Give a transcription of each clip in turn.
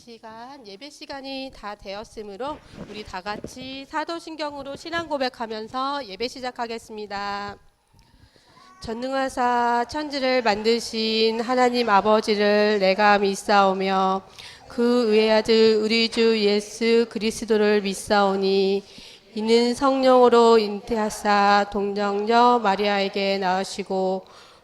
시간 예배 시간이 다 되었으므로 우리 다 같이 사도신경으로 신앙 고백하면서 예배 시작하겠습니다. 전능하사 천지를 만드신 하나님 아버지를 내가 믿사오며 그 의의 아들 우리 주 예수 그리스도를 믿사오니 이는 성령으로 잉태하사 동정녀 마리아에게 낳으시고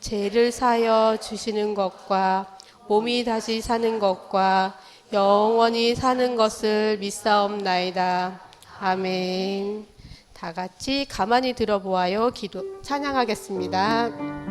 죄를 사여 주시는 것과 몸이 다시 사는 것과 영원히 사는 것을 믿사옵나이다. 아멘. 다 같이 가만히 들어보아요. 기도 찬양하겠습니다.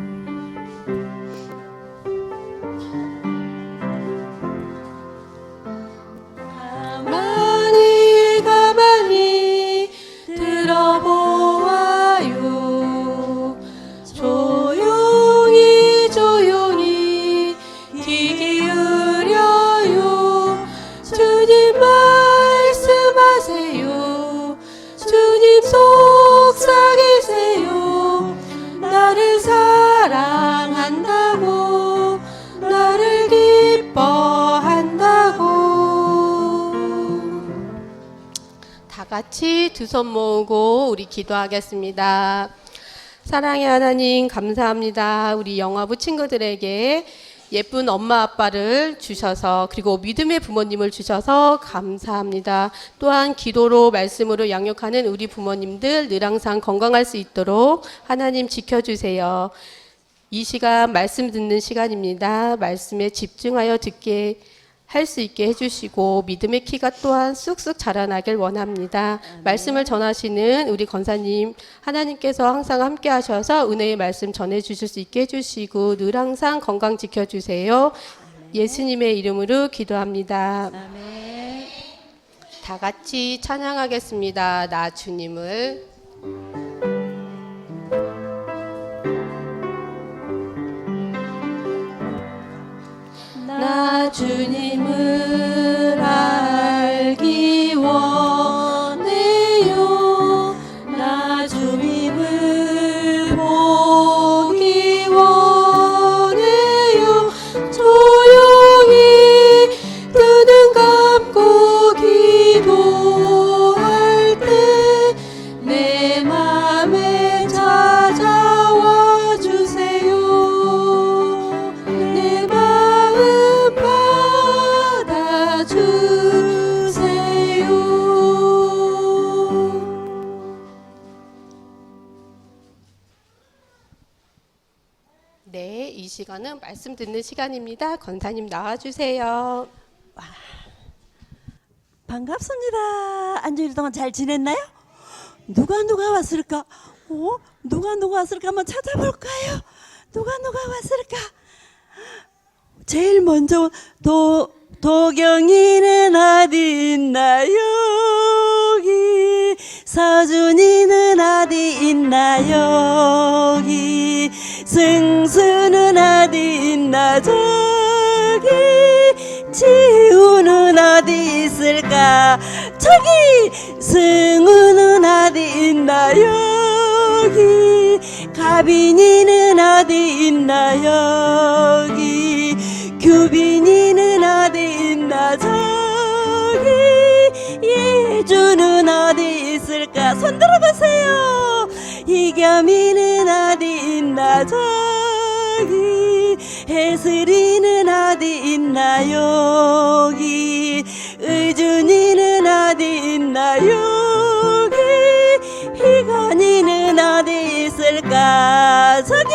같이 두 손 모으고 우리 기도하겠습니다. 사랑의 하나님 감사합니다. 우리 영화부 친구들에게 예쁜 엄마 아빠를 주셔서 그리고 믿음의 부모님을 주셔서 감사합니다. 또한 기도로 말씀으로 양육하는 우리 부모님들 늘 항상 건강할 수 있도록 하나님 지켜주세요. 이 시간 말씀 듣는 시간입니다. 말씀에 집중하여 듣게 할 수 있게 해주시고 믿음의 키가 또한 쑥쑥 자라나길 원합니다. 말씀을 전하시는 우리 권사님 하나님께서 항상 함께 하셔서 은혜의 말씀 전해 주실 수 있게 해주시고 늘 항상 건강 지켜주세요. 예수님의 이름으로 기도합니다. 다 같이 찬양하겠습니다. 나 주님을 나 주님을 알기 원 시간은 말씀 듣는 시간입니다. 권사님 나와 주세요. 반갑습니다. 안주일 동안 잘 지냈나요? 누가 누가 왔을까? 어? 누가 누가 왔을까? 한번 찾아볼까요? 누가 누가 왔을까? 제일 먼저 도 도경이는 어디 있나 여기. 서준이는 어디 있나 여기. 승수는 어디 있나? 저기. 지우는 어디 있을까? 저기. 승우는 어디 있나? 여기. 가빈이는 어디 있나? 여기. 규빈 있을까? 손 들어보세요. 이겸이는 어디 있나? 저기 해슬이는 어디 있나? 여기 의준이는 어디 있나? 여기 희건이는 어디 있을까? 저기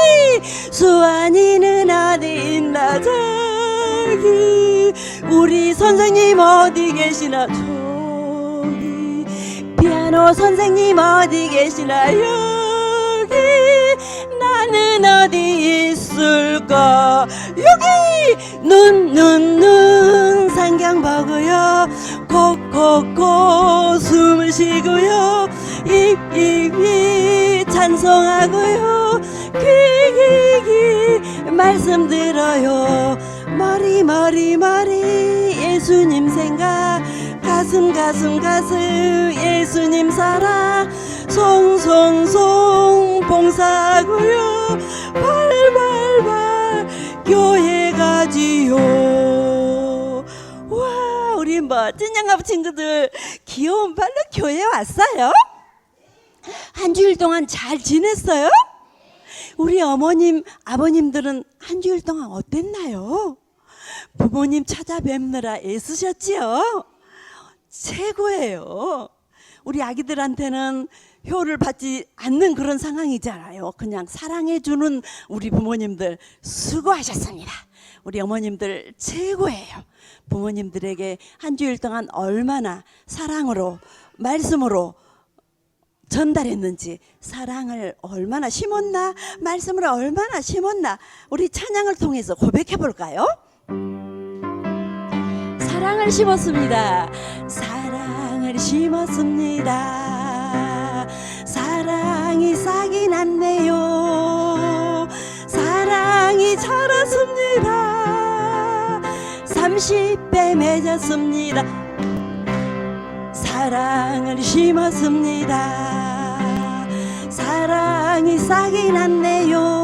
수환이는 어디 있나? 저기 우리 선생님 어디 계시나 피아노 선생님 어디 계시나 여기 나는 어디 있을까? 여기 눈 눈 눈 상경 보고요. 코코코 숨을 쉬고요. 입 입이 찬송하고요. 귀귀귀 말씀 들어요. 머리 머리 머리 예수님 생각 가슴 가슴 가슴 예수님 사랑 송송송 봉사하고요 발발발 교회 가지요 와 우리 멋진 양가부 친구들 귀여운 발로 교회 왔어요? 한 주일 동안 잘 지냈어요? 우리 어머님 아버님들은 한 주일 동안 어땠나요? 부모님 찾아뵙느라 애쓰셨지요? 최고예요. 우리 아기들한테는 효를 받지 않는 그런 상황이잖아요. 그냥 사랑해주는 우리 부모님들 수고하셨습니다. 우리 어머님들 최고예요. 부모님들에게 한 주일 동안 얼마나 사랑으로, 말씀으로 전달했는지, 사랑을 얼마나 심었나, 말씀을 얼마나 심었나, 우리 찬양을 통해서 고백해 볼까요? 사랑을 심었습니다. 사랑을 심었습니다. 사랑이 싹이 났네요. 사랑이 자랐습니다. 30배 맺었습니다. 사랑을 심었습니다. 사랑이 싹이 났네요.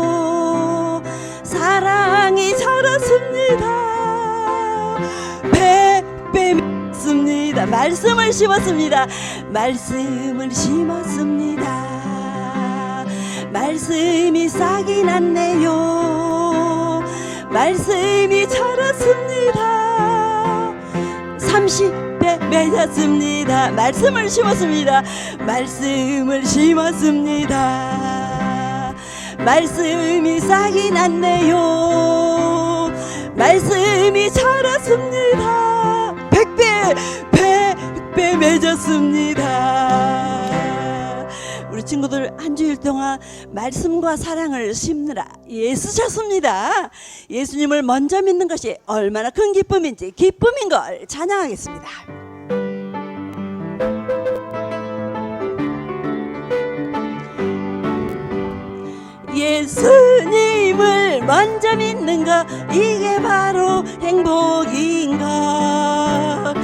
말씀을 심었습니다. 말씀을 심었습니다. 말씀이 싹이 났네요. 말씀이 자랐습니다. 30배 맺었습니다. 말씀을 심었습니다. 말씀을 심었습니다. 말씀이 싹이 났네요. 말씀이 자랐습니다. 백배, 맺었습니다. 우리 친구들 한 주일 동안 말씀과 사랑을 심느라 애쓰셨습니다. 예수님을 먼저 믿는 것이 얼마나 큰 기쁨인지 기쁨인 걸 찬양하겠습니다. 예수님을 먼저 믿는 것 이게 바로 행복인 것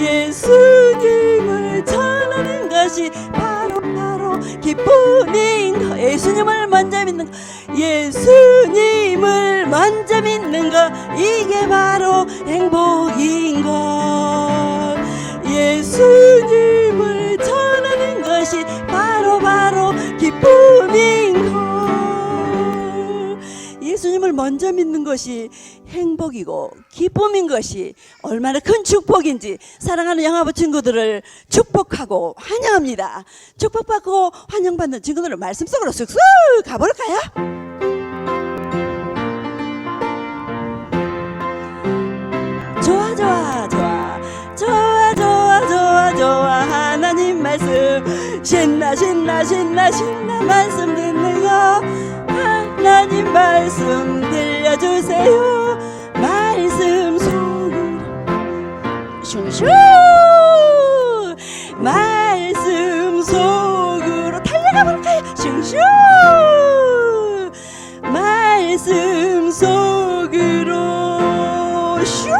예수님을 전하는 것이 바로 바로 기쁨인 것. 예수님을 먼저 믿는 것. 예수님을 먼저 믿는 것. 이게 바로 행복인 것. 예수님을 전하는 것이 바로 바로 기쁨인 것 예수님을 먼저 믿는 것이 행복이고 기쁨인 것이 얼마나 큰 축복인지 사랑하는 영화부 친구들을 축복하고 환영합니다. 축복받고 환영받는 친구들을 말씀 속으로 쑥쑥 가볼까요? 좋아 좋아 좋아 좋아 좋아 좋아 좋아 하나님 말씀 신나 신나 신나 신나 말씀 듣는 거 하나님 말씀 들려주세요 말씀 속으로 말씀 속으로 달려가 볼까요 슈슈 말씀 속으로 슈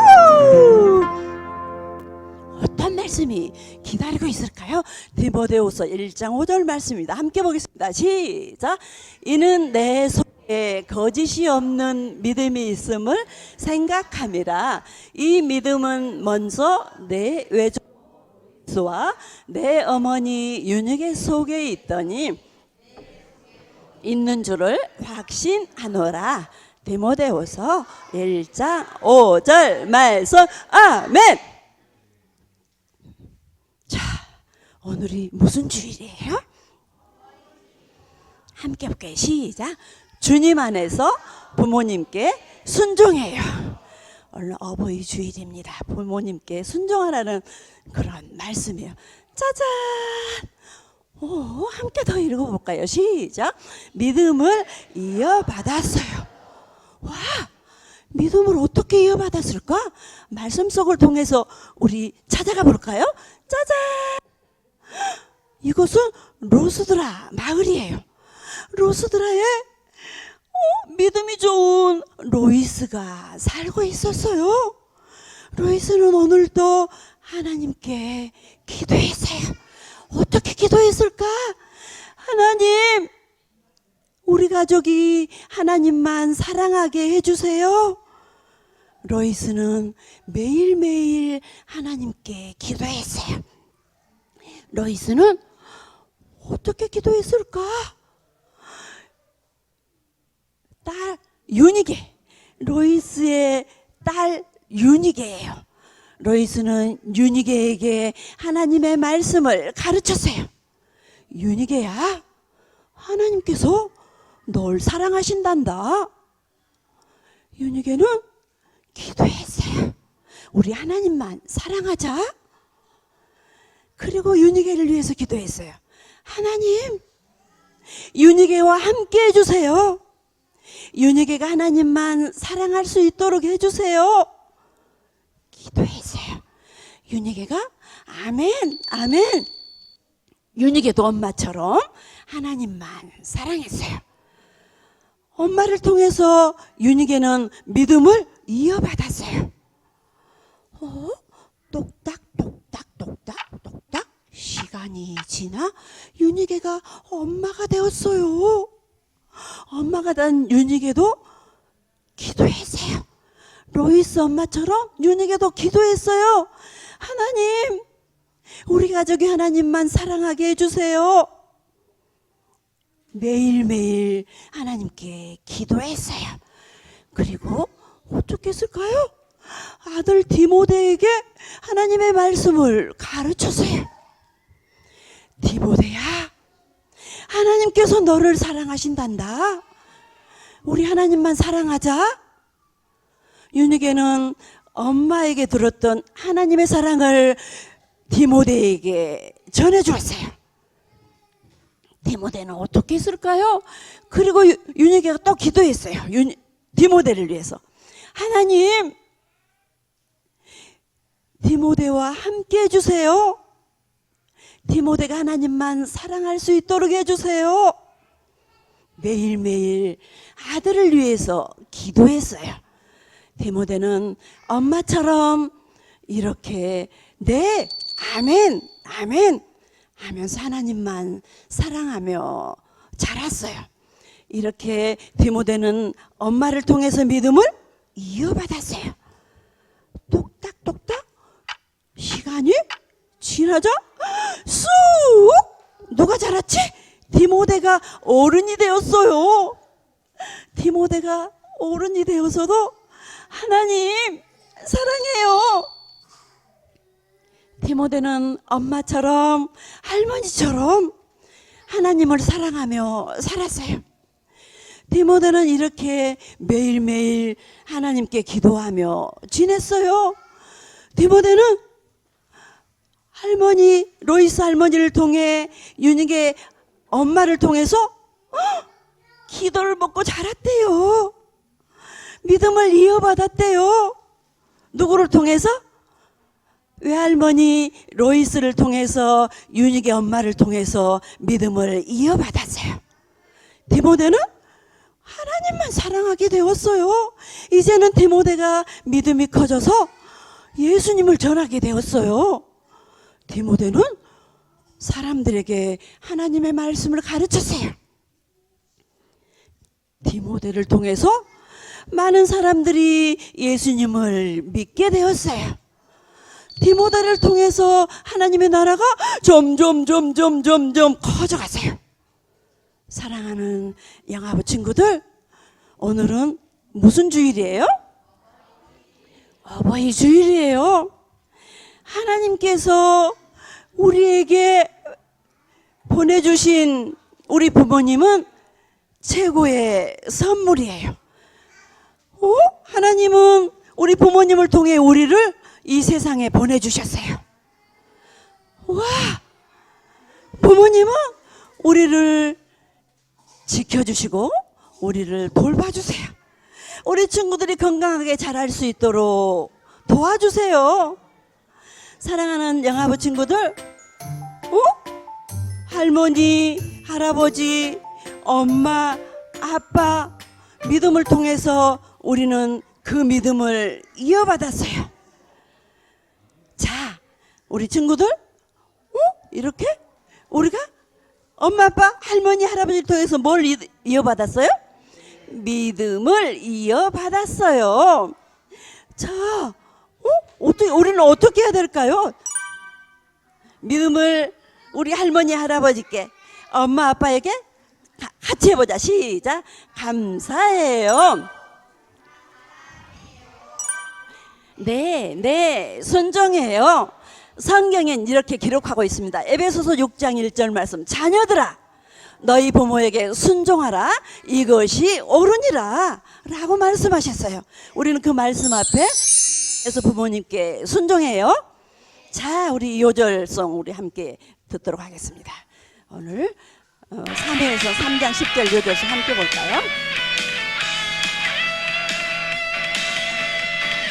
어떤 말씀이 기다리고 있을까요? 디모데후서 1장 5절 말씀입니다. 함께 보겠습니다. 시작. 이는 내속 에 거짓이 없는 믿음이 있음을 생각함이라. 이 믿음은 먼저 내 외조와 내 어머니 윤혁의 속에 있더니 있는 줄을 확신하노라. 디모데후서 1장 5절 말씀 아멘. 자, 오늘이 무슨 주일이에요? 함께 볼게요. 시작. 주님 안에서 부모님께 순종해요. 오늘 어버이 주일입니다. 부모님께 순종하라는 그런 말씀이에요. 짜잔. 오, 함께 더 읽어볼까요? 시작. 믿음을 이어받았어요. 와, 믿음을 어떻게 이어받았을까? 말씀 속을 통해서 우리 찾아가 볼까요? 짜잔! 이곳은 로스드라 마을이에요. 로스드라에 어, 믿음이 좋은 로이스가 살고 있었어요. 로이스는 오늘도 하나님께 기도했어요. 어떻게 기도했을까? 하나님, 우리 가족이 하나님만 사랑하게 해주세요. 로이스는 매일매일 하나님께 기도했어요. 로이스는 어떻게 기도했을까? 딸 유니게 로이스의 딸 유니게예요. 로이스는 유니게에게 하나님의 말씀을 가르쳤어요. 유니게야, 하나님께서 널 사랑하신단다. 유니게는 기도했어요. 우리 하나님만 사랑하자. 그리고 유니게를 위해서 기도했어요. 하나님, 유니게와 함께 해주세요. 유니게가 하나님만 사랑할 수 있도록 해주세요. 기도했어요. 유니게가 아멘, 아멘. 유니게도 엄마처럼 하나님만 사랑했어요. 엄마를 통해서 유니게는 믿음을 이어받았어요. 어? 똑딱, 똑딱, 똑딱, 똑딱. 시간이 지나 유니게가 엄마가 되었어요. 엄마가 된 유니게도 기도했어요. 로이스 엄마처럼 유니게도 기도했어요. 하나님, 우리 가족이 하나님만 사랑하게 해주세요. 매일매일 하나님께 기도했어요. 그리고 어떻게 했을까요? 아들 디모데에게 하나님의 말씀을 가르쳤어요. 디모데야, 하나님께서 너를 사랑하신단다. 우리 하나님만 사랑하자. 윤희계는 엄마에게 들었던 하나님의 사랑을 디모데에게 전해주었어요. 디모데는 어떻게 했을까요? 그리고 유- 윤희계가 또 기도했어요. 윤- 디모데를 위해서. 하나님, 디모데와 함께 해주세요. 디모데가 하나님만 사랑할 수 있도록 해주세요. 매일매일 아들을 위해서 기도했어요. 디모데는 엄마처럼 이렇게 네, 아멘, 아멘 하면서 하나님만 사랑하며 자랐어요. 이렇게 디모데는 엄마를 통해서 믿음을 이어받았어요. 똑딱똑딱 시간이 지나자 쑥 누가 자랐지? 디모데가 어른이 되었어요. 디모데가 어른이 되어서도 하나님 사랑해요. 디모데는 엄마처럼 할머니처럼 하나님을 사랑하며 살았어요. 디모데는 이렇게 매일매일 하나님께 기도하며 지냈어요. 디모데는 할머니, 로이스 할머니를 통해 윤희계 엄마를 통해서 헉! 기도를 먹고 자랐대요. 믿음을 이어받았대요. 누구를 통해서? 외할머니 로이스를 통해서 윤희계 엄마를 통해서 믿음을 이어받았어요. 디모데는 하나님만 사랑하게 되었어요. 이제는 디모데가 믿음이 커져서 예수님을 전하게 되었어요. 디모데는 사람들에게 하나님의 말씀을 가르쳤어요. 디모데를 통해서 많은 사람들이 예수님을 믿게 되었어요. 디모데를 통해서 하나님의 나라가 점점 점점 점점 커져갔어요. 사랑하는 영아부 친구들, 오늘은 무슨 주일이에요? 어버이 주일이에요. 하나님께서 우리에게 보내주신 우리 부모님은 최고의 선물이에요. 어? 하나님은 우리 부모님을 통해 우리를 이 세상에 보내주셨어요. 와! 부모님은 우리를 지켜주시고 우리를 돌봐주세요. 우리 친구들이 건강하게 자랄 수 있도록 도와주세요. 사랑하는 영아부 친구들, 어? 할머니, 할아버지, 엄마, 아빠 믿음을 통해서 우리는 그 믿음을 이어받았어요. 자, 우리 친구들, 어? 이렇게 우리가 엄마, 아빠, 할머니, 할아버지를 통해서 뭘 이- 이어받았어요? 믿음을 이어받았어요. 자, 어? 어떻게 우리는 어떻게 해야 될까요? 믿음을 우리 할머니, 할아버지께, 엄마, 아빠에게 가- 같이 해보자. 시작. 감사해요. 네, 네, 순종해요. 성경엔 이렇게 기록하고 있습니다. 에베소서 6장 1절 말씀. 자녀들아, 너희 부모에게 순종하라. 이것이 옳으니라. 라고 말씀하셨어요. 우리는 그 말씀 앞에 에서 부모님께 순종해요. 자, 우리 요절송 우리 함께 듣도록 하겠습니다. 오늘 어, 3회에서 3장 10절 요절송 함께 볼까요?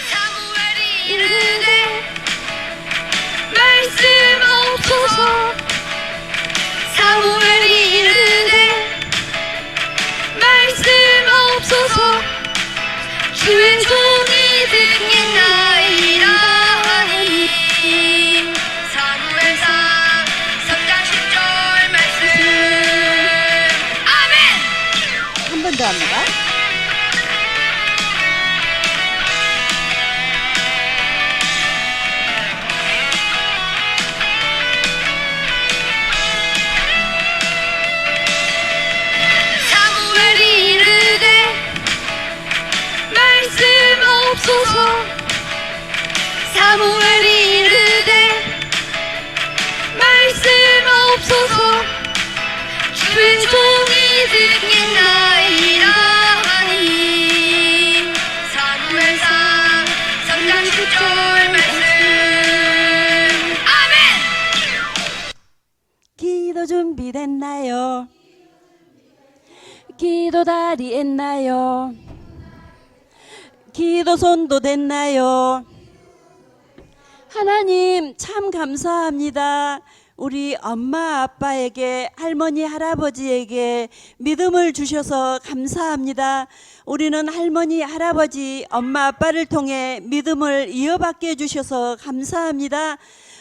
사무엘이 이르되 말씀 없어서 사무엘이 이르되 말씀 없어서 주의 종 이 듣겠 기도 다리 했나요? 기도 손도 됐나요? 하나님 참 감사합니다. 우리 엄마 아빠에게 할머니 할아버지에게 믿음을 주셔서 감사합니다. 우리는 할머니 할아버지 엄마 아빠를 통해 믿음을 이어받게 해주셔서 감사합니다.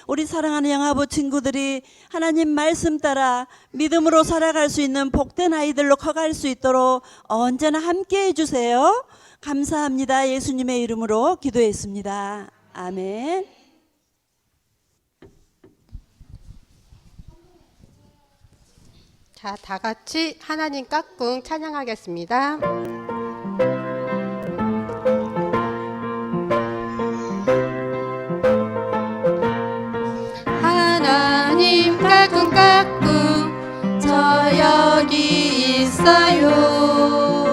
우리 사랑하는 영아부 친구들이 하나님 말씀 따라 믿음으로 살아갈 수 있는 복된 아이들로 커갈 수 있도록 언제나 함께 해주세요. 감사합니다. 예수님의 이름으로 기도했습니다. 아멘. 자, 다 같이 하나님 깍꿍 찬양하겠습니다. 있어요.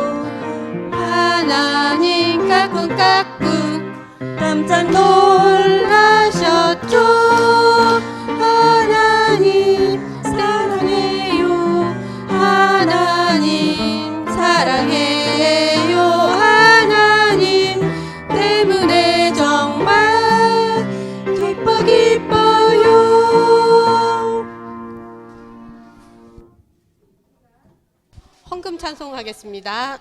하나님 깍꿍 깜짝 놀 헌금 찬송하겠습니다.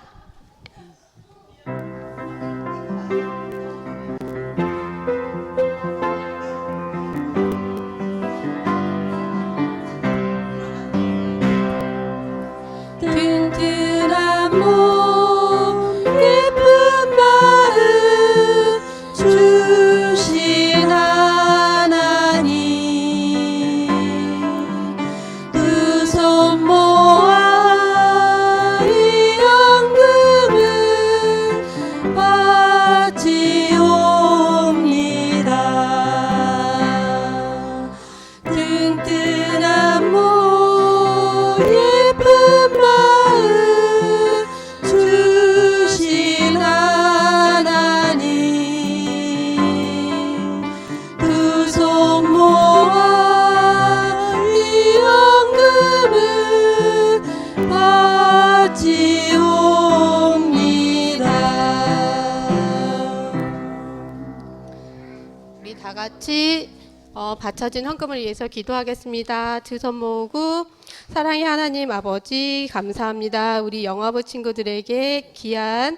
어, 바쳐진 헌금을 위해서 기도하겠습니다. 두 손 모으고 사랑의 하나님 아버지 감사합니다. 우리 영화부 친구들에게 귀한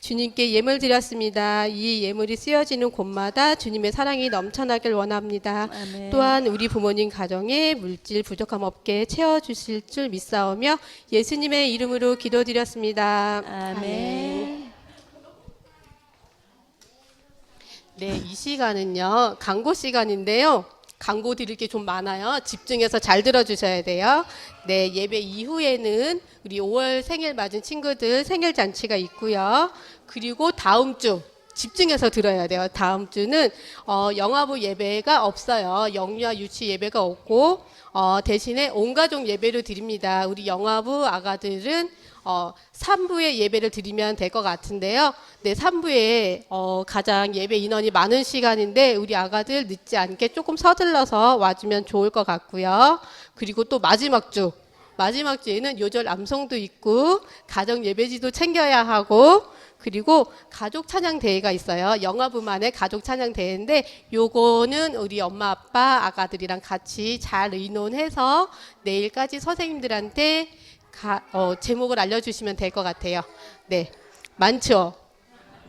주님께 예물 드렸습니다. 이 예물이 쓰여지는 곳마다 주님의 사랑이 넘쳐나길 원합니다. 아멘. 또한 우리 부모님 가정에 물질 부족함 없게 채워 주실 줄 믿사오며 예수님의 이름으로 기도드렸습니다. 아멘. 네, 이 시간은요, 광고 시간인데요. 광고 드릴 게 좀 많아요. 집중해서 잘 들어주셔야 돼요. 네, 예배 이후에는 우리 5월 생일 맞은 친구들 생일 잔치가 있고요. 그리고 다음 주 집중해서 들어야 돼요. 다음 주는 어, 영화부 예배가 없어요. 영유아 유치 예배가 없고 어, 대신에 온 가족 예배를 드립니다. 우리 영화부 아가들은 어, 3부에 예배를 드리면 될 것 같은데요. 네, 3부에 어, 가장 예배 인원이 많은 시간인데 우리 아가들 늦지 않게 조금 서둘러서 와주면 좋을 것 같고요. 그리고 또 마지막 주 마지막 주에는 요절 암송도 있고 가정 예배지도 챙겨야 하고 그리고 가족 찬양 대회가 있어요. 영화부만의 가족 찬양 대회인데 요거는 우리 엄마 아빠 아가들이랑 같이 잘 의논해서 내일까지 선생님들한테 가, 어, 제목을 알려주시면 될 것 같아요. 네, 많죠.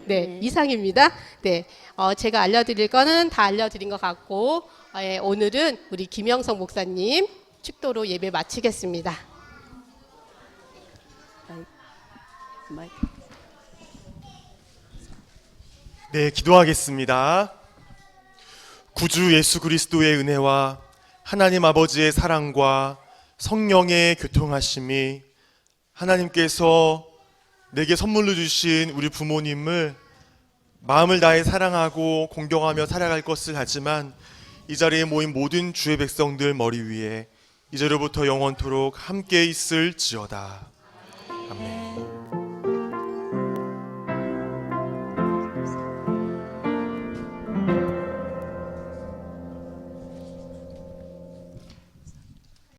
네, 이상입니다. 네, 어, 제가 알려드릴 거는 다 알려드린 것 같고 어, 예, 오늘은 우리 김영성 목사님 축도로 예배 마치겠습니다. 네, 기도하겠습니다. 구주 예수 그리스도의 은혜와 하나님 아버지의 사랑과 성령의 교통하심이 하나님께서 내게 선물로 주신 우리 부모님을 마음을 다해 사랑하고 공경하며 살아갈 것을 하지만 이 자리에 모인 모든 주의 백성들 머리 위에 이제로부터 영원토록 함께 있을지어다. 아멘.